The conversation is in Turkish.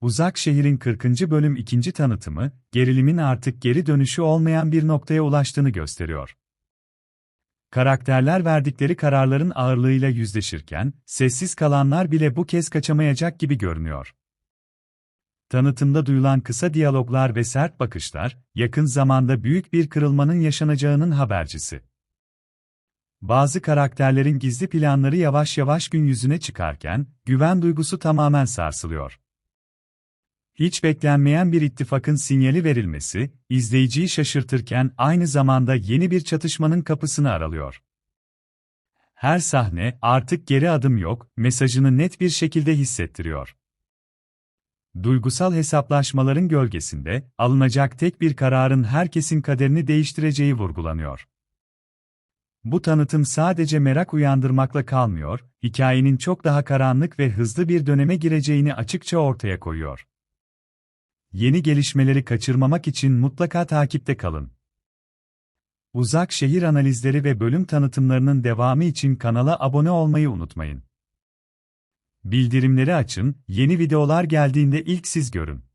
Uzak Şehir'in 40. bölüm ikinci tanıtımı, gerilimin artık geri dönüşü olmayan bir noktaya ulaştığını gösteriyor. Karakterler verdikleri kararların ağırlığıyla yüzleşirken, sessiz kalanlar bile bu kez kaçamayacak gibi görünüyor. Tanıtımda duyulan kısa diyaloglar ve sert bakışlar, yakın zamanda büyük bir kırılmanın yaşanacağının habercisi. Bazı karakterlerin gizli planları yavaş yavaş gün yüzüne çıkarken, güven duygusu tamamen sarsılıyor. Hiç beklenmeyen bir ittifakın sinyali verilmesi, izleyiciyi şaşırtırken aynı zamanda yeni bir çatışmanın kapısını aralıyor. Her sahne, artık geri adım yok, mesajını net bir şekilde hissettiriyor. Duygusal hesaplaşmaların gölgesinde, alınacak tek bir kararın herkesin kaderini değiştireceği vurgulanıyor. Bu tanıtım sadece merak uyandırmakla kalmıyor, hikayenin çok daha karanlık ve hızlı bir döneme gireceğini açıkça ortaya koyuyor. Yeni gelişmeleri kaçırmamak için mutlaka takipte kalın. Uzak şehir analizleri ve bölüm tanıtımlarının devamı için kanala abone olmayı unutmayın. Bildirimleri açın, yeni videolar geldiğinde ilk siz görün.